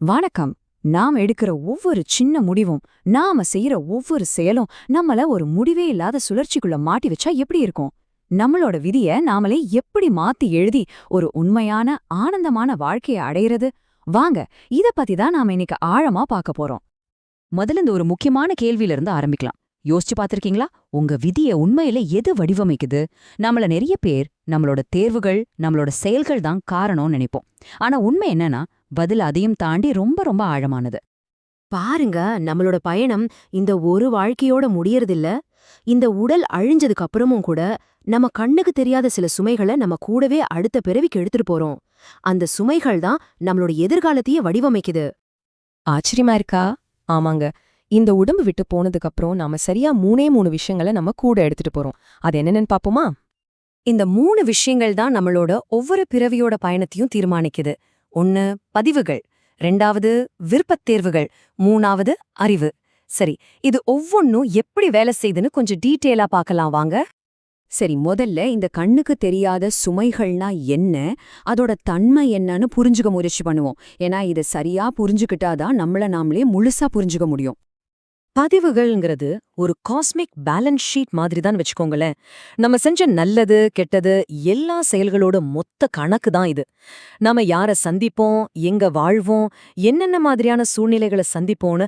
வணக்கம். நாம் எடுக்கிற ஒவ்வொரு சின்ன முடிவும் நாம செய்யற ஒவ்வொரு செயலும் நம்மள ஒரு முடிவே இல்லாத சுழற்சிக்குள்ள மாட்டி வச்சா எப்படி இருக்கும்? நம்மளோட விதிய நாமளே எப்படி மாத்தி எழுதி ஒரு உண்மையான ஆனந்தமான வாழ்க்கைய அடையிறது? வாங்க இத பத்தி தான் நாம இன்னைக்கு ஆழமா பார்க்க போறோம். முதல்ல இந்த ஒரு முக்கியமான கேள்வியில இருந்து ஆரம்பிக்கலாம். யோசிச்சு பார்த்திருக்கீங்களா? உங்க விதிய உண்மையில எது வடிவமைக்குது? நம்மள நிறைய பேர் நம்மளோட தேர்வுகள் நம்மளோட செயல்கள் தான் காரணம்னு நினைப்போம். ஆனா உண்மை என்னன்னா பதில் அதையும் தாண்டி ரொம்ப ரொம்ப ஆழமானது. பாருங்க நம்மளோட பயணம் இந்த ஒரு வாழ்க்கையோட முடியறதில்ல. இந்த உடல் அழிஞ்சதுக்கு அப்புறமும் கூட நம்ம கண்ணுக்கு தெரியாத சில சுமைகளை நம்ம கூடவே அடுத்த பிறவிக்கு எடுத்துட்டு போறோம். அந்த சுமைகள் தான் நம்மளோட எதிர்காலத்தையே வடிவமைக்குது. ஆச்சரியமா இருக்கா? ஆமாங்க. இந்த உடம்பு விட்டு போனதுக்கு அப்புறம் நாம சரியா மூணே மூணு விஷயங்களை நம்ம கூட எடுத்துட்டு போறோம். அது என்னென்னு பாப்போமா? இந்த மூணு விஷயங்கள் தான் நம்மளோட ஒவ்வொரு பிறவியோட பயணத்தையும் தீர்மானிக்குது. ஒன்னு பதிவுகள். ரெண்டாவது விருப்பத் தேர்வுகள். மூணாவது அறிவு. சரி இது ஒவ்வொன்னும் எப்படி வேலை செய்யுதுன்னு கொஞ்சம் டீட்டெயிலா பார்க்கலாம் வாங்க. சரி முதல்ல இந்த கண்ணுக்கு தெரியாத சுமைகள்னா என்ன? அதோட தன்மை என்னன்னு புரிஞ்சுக்க முயற்சி பண்ணுவோம். ஏன்னா இதை சரியா புரிஞ்சுக்கிட்டாதான் நம்மள நாமளே முழுசா புரிஞ்சுக்க முடியும். பதிவுகள்ங்கிறது ஒரு காஸ்மிக் பேலன்ஸ் ஷீட் மாதிரி தான் வச்சுக்கோங்களேன். நம்ம செஞ்ச நல்லது கெட்டது எல்லா செயல்களோட மொத்த கணக்கு தான் இது. நாம யார சந்திப்போம் எங்க வாழ்வோம் என்னென்ன மாதிரியான சூழ்நிலைகளை சந்திப்போம்னு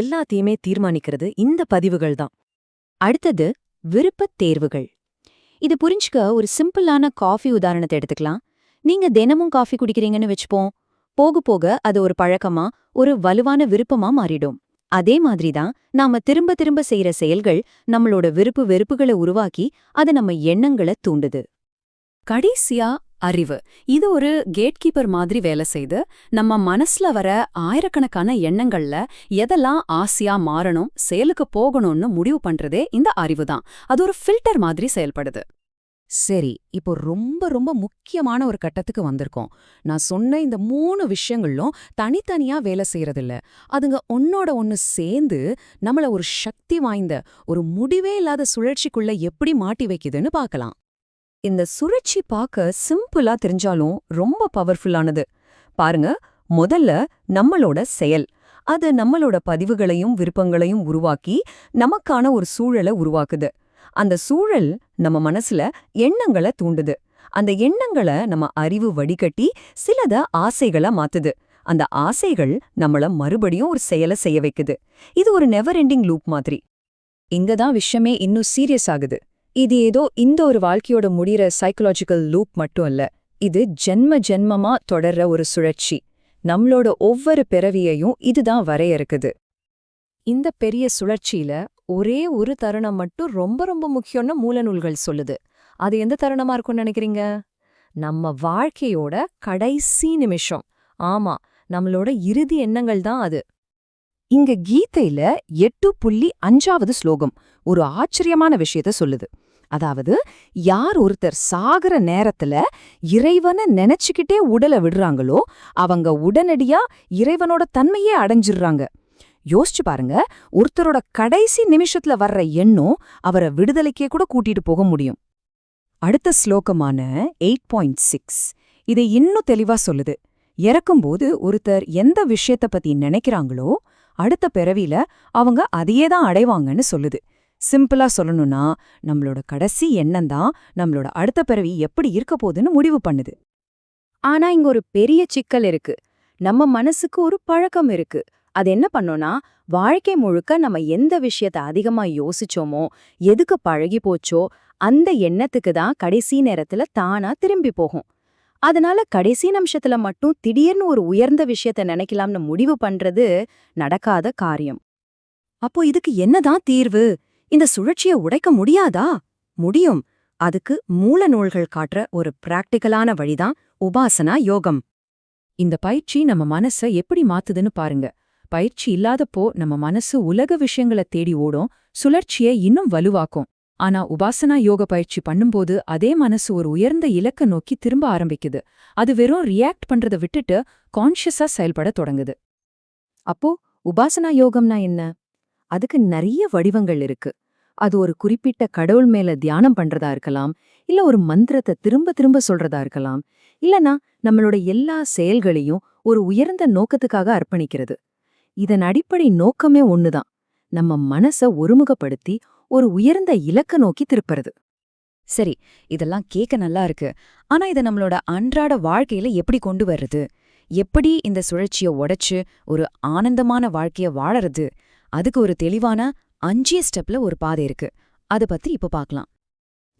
எல்லாத்தையுமே தீர்மானிக்கிறது இந்த பதிவுகள் தான். அடுத்தது விருப்பத் தேர்வுகள். இது புரிஞ்சுக்க ஒரு சிம்பிளான காஃபி உதாரணத்தை எடுத்துக்கலாம். நீங்க தினமும் காஃபி குடிக்கிறீங்கன்னு வச்சுப்போம். போக போக அது ஒரு பழக்கமா ஒரு வலுவான விருப்பமா மாறிடும். அதே மாதிரிதான் நாம திரும்ப திரும்ப செய்யற செயல்கள் நம்மளோட விருப்பு வெறுப்புகளை உருவாக்கி அது நம்ம எண்ணங்களை தூண்டுது. கடைசியா அறிவு. இது ஒரு கேட்கீப்பர் மாதிரி வேலை செய்து நம்ம மனசுல வர ஆயிரக்கணக்கான எண்ணங்கள்ல எதெல்லாம் ஆசையா மாறணும் செயலுக்கு போகணும்னு முடிவு பண்றதே இந்த அறிவு தான் அது ஒரு ஃபில்டர் மாதிரி செயல்படுது. சரி இப்போ ரொம்ப ரொம்ப முக்கியமான ஒரு கட்டத்துக்கு வந்திருக்கோம். நான் சொன்ன இந்த மூணு விஷயங்களும் தனித்தனியா வேலை செய்யறதில்ல. அதுங்க ஒன்னோட ஒன்னு சேர்ந்து நம்மள ஒரு சக்தி வாய்ந்த ஒரு முடிவே இல்லாத சுழற்சிக்குள்ள எப்படி மாட்டி வைக்குதுன்னு பார்க்கலாம் இந்த சுழற்சி பார்க்க சிம்பிளா தெரிஞ்சாலும் ரொம்ப பவர்ஃபுல்லானது பாருங்க முதல்ல நம்மளோட செயல். அது நம்மளோட பதிவுகளையும் விருப்பங்களையும் உருவாக்கி நமக்கான ஒரு சூழலை உருவாக்குது. அந்த சூழல் நம்ம மனசுல எண்ணங்களை தூண்டுது. அந்த எண்ணங்களை நம்ம அறிவு வடிகட்டி சிலத ஆசைகளா மாத்துது. அந்த ஆசைகள் நம்மள மறுபடியும் ஒரு செயலை செய்ய வைக்குது. இது ஒரு நெவர் எண்டிங் லூப் மாதிரி. இங்கதான் விஷயமே இன்னும் சீரியஸ் ஆகுது. இது ஏதோ இந்த ஒரு வாழ்க்கையோட முடிகிற சைக்கலாஜிக்கல் லூப் மட்டும் இல்ல இது ஜென்ம ஜென்மமா தொடர்ற ஒரு சுழற்சி. நம்மளோட ஒவ்வொரு பிறவியையும் இதுதான் வரையறுக்குது. இந்த பெரிய சுழற்சியில ஒரே ஒரு தருணம் மட்டும் ரொம்ப ரொம்ப முக்கியம்னு மூலநூல்கள் சொல்லுது. அது எந்த தருணமா இருக்கும்னு நினைக்கிறீங்க? நம்ம வாழ்க்கையோட கடைசி நிமிஷம். ஆமா நம்மளோட இறுதி எண்ணங்கள் தான் அது. இங்க கீதையில எட்டு புள்ளி அஞ்சாவது ஸ்லோகம் ஒரு ஆச்சரியமான விஷயத்த சொல்லுது. அதாவது யார் ஒருத்தர் சாகிற நேரத்துல இறைவனை நினைச்சுக்கிட்டே உடலை விடுறாங்களோ அவங்க உடனடியா இறைவனோட தன்மையே அடைஞ்சிடுறாங்க. யோசிச்சு பாருங்க ஒருத்தரோட கடைசி நிமிஷத்துல வர்ற எண்ணம் அவரை விடுதலைக்கே கூட கூட்டிட்டு போக முடியும். அடுத்த ஸ்லோகமான எயிட் பாயிண்ட் சிக்ஸ். இதை இன்னும் தெளிவா சொல்லுது. இறக்கும்போது ஒருத்தர் எந்த விஷயத்த பத்தி நினைக்கிறாங்களோ அடுத்த பிறவில அவங்க அதையே தான் அடைவாங்கன்னு சொல்லுது. சிம்பிளா சொல்லணும்னா நம்மளோட கடைசி எண்ணம் தான் நம்மளோட அடுத்த பிறவி எப்படி இருக்க போகுதுன்னு முடிவு பண்ணுது. ஆனா இங்க ஒரு பெரிய சிக்கல் இருக்கு. நம்ம மனசுக்கு ஒரு பழக்கம் இருக்கு. அது என்ன பண்ணோம்னா வாழ்க்கை முழுக்க நம்ம எந்த விஷயத்த அதிகமா யோசிச்சோமோ எதுக்கு பழகி போச்சோ அந்த எண்ணத்துக்கு தான் கடைசி நேரத்துல தானா திரும்பி போகும். அதனால கடைசி நிமிஷத்துல மட்டும் திடீர்னு ஒரு உயர்ந்த விஷயத்த நினைக்கலாம்னு முடிவு பண்றது நடக்காத காரியம். அப்போ இதுக்கு என்னதான் தீர்வு? இந்த சுழற்சிய உடைக்க முடியாதா? முடியும். அதுக்கு மூல நூல்கள் காட்டுற ஒரு பிராக்டிக்கலான வழிதான் உபாசனா யோகம். இந்த பயிற்சி நம்ம மனச எப்படி மாத்துதுன்னு பாருங்க. பயிற்சி இல்லாதப்போ நம்ம மனசு உலக விஷயங்கள தேடி ஓடும் சுழற்சியை இன்னும் வலுவாக்கும். ஆனா உபாசனா யோக பயிற்சி பண்ணும்போது அதே மனசு ஒரு உயர்ந்த இலக்க நோக்கி திரும்ப ஆரம்பிக்குது. அது வெறும் ரியாக்ட் பண்றத விட்டுட்டு கான்ஷியஸா செயல்பட தொடங்குது. அப்போ உபாசனா யோகம்னா என்ன? அதுக்கு நிறைய வடிவங்கள் இருக்கு. அது ஒரு குறிப்பிட்ட கடவுள் மேல தியானம் பண்றதா இருக்கலாம் இல்ல ஒரு மந்திரத்தை திரும்ப திரும்ப சொல்றதா இருக்கலாம் இல்லனா நம்மளோட எல்லா செயல்களையும் ஒரு உயர்ந்த நோக்கத்துக்காக அர்ப்பணிக்கிறது. இதன் அடிப்படை நோக்கமே ஒண்ணுதான். நம்ம மனச ஒருமுகப்படுத்தி ஒரு உயர்ந்த இலக்க நோக்கி திருப்புறது. சரி இதெல்லாம் கேட்க நல்லா இருக்கு. ஆனா இத நம்மளோட அன்றாட வாழ்க்கையில எப்படி கொண்டு வர்றது? எப்படி இந்த சுழற்சிய உடைச்சு ஒரு ஆனந்தமான வாழ்க்கைய வாழறது? அதுக்கு ஒரு தெளிவான அஞ்சிய ஸ்டெப்ல ஒரு பாதை இருக்கு. அத பத்தி இப்ப பார்க்கலாம்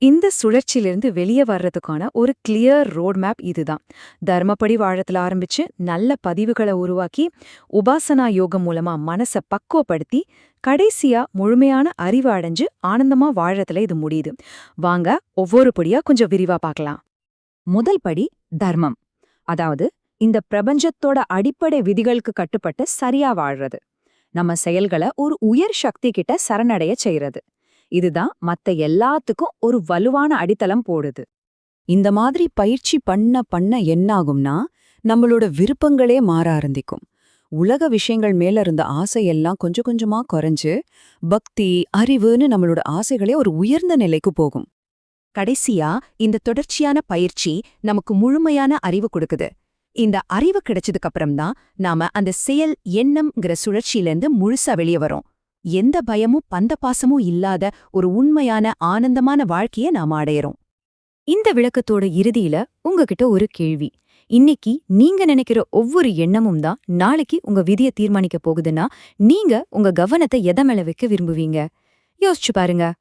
இந்த சுழற்சியிலிருந்து வெளியே வர்றதுக்கான ஒரு கிளியர் ரோட் மேப் இதுதான். தர்மப்படி வாழத்தில் ஆரம்பிச்சு நல்ல பதிவுகளை உருவாக்கி உபாசனா யோகம் மூலமா மனச பக்குவப்படுத்தி கடைசியா முழுமையான அறிவு அடைஞ்சு ஆனந்தமா வாழறதுல இது முடியுது. வாங்க ஒவ்வொரு படியா கொஞ்சம் விரிவா பார்க்கலாம். முதல் படி தர்மம். அதாவது இந்த பிரபஞ்சத்தோட அடிப்படை விதிகளுக்கு கட்டுப்பட்டு சரியா வாழ்றது. நம்ம செயல்களை ஒரு உயர் சக்தி கிட்ட சரணடைய செய்யறது இதுதான் மத்த எல்லாத்துக்கும் ஒரு வலுவான அடித்தளம் போடுது. இந்த மாதிரி பயிற்சி பண்ண பண்ண என்னாகும்னா நம்மளோட விருப்பங்களே மாற ஆரம்பிக்கும். உலக விஷயங்கள் மேல இருந்த ஆசையெல்லாம் கொஞ்சம் கொஞ்சமா குறைஞ்சு பக்தி அறிவுன்னு நம்மளோட ஆசைகளே ஒரு உயர்ந்த நிலைக்கு போகும். கடைசியா இந்த தொடர்ச்சியான பயிற்சி நமக்கு முழுமையான அறிவு கொடுக்குது. இந்த அறிவு கிடைச்சதுக்கு அப்புறம் தான் நாம அந்த செயல் எண்ணம்ங்கிற சுழற்சியிலேருந்து முழுசா வெளியே வரோம். எந்த பயமும் பந்த பாசமும் இல்லாத ஒரு உண்மையான ஆனந்தமான வாழ்க்கைய நாம அடையறோம். இந்த விளக்கத்தோட இறுதியில உங்ககிட்ட ஒரு கேள்வி. இன்னைக்கு நீங்க நினைக்கிற ஒவ்வொரு எண்ணமும் தான் நாளைக்கு உங்க விதியை தீர்மானிக்க போகுதுன்னா நீங்க உங்க கவனத்தை எதை மேல வைக்க விரும்புவீங்க? யோசிச்சு பாருங்க.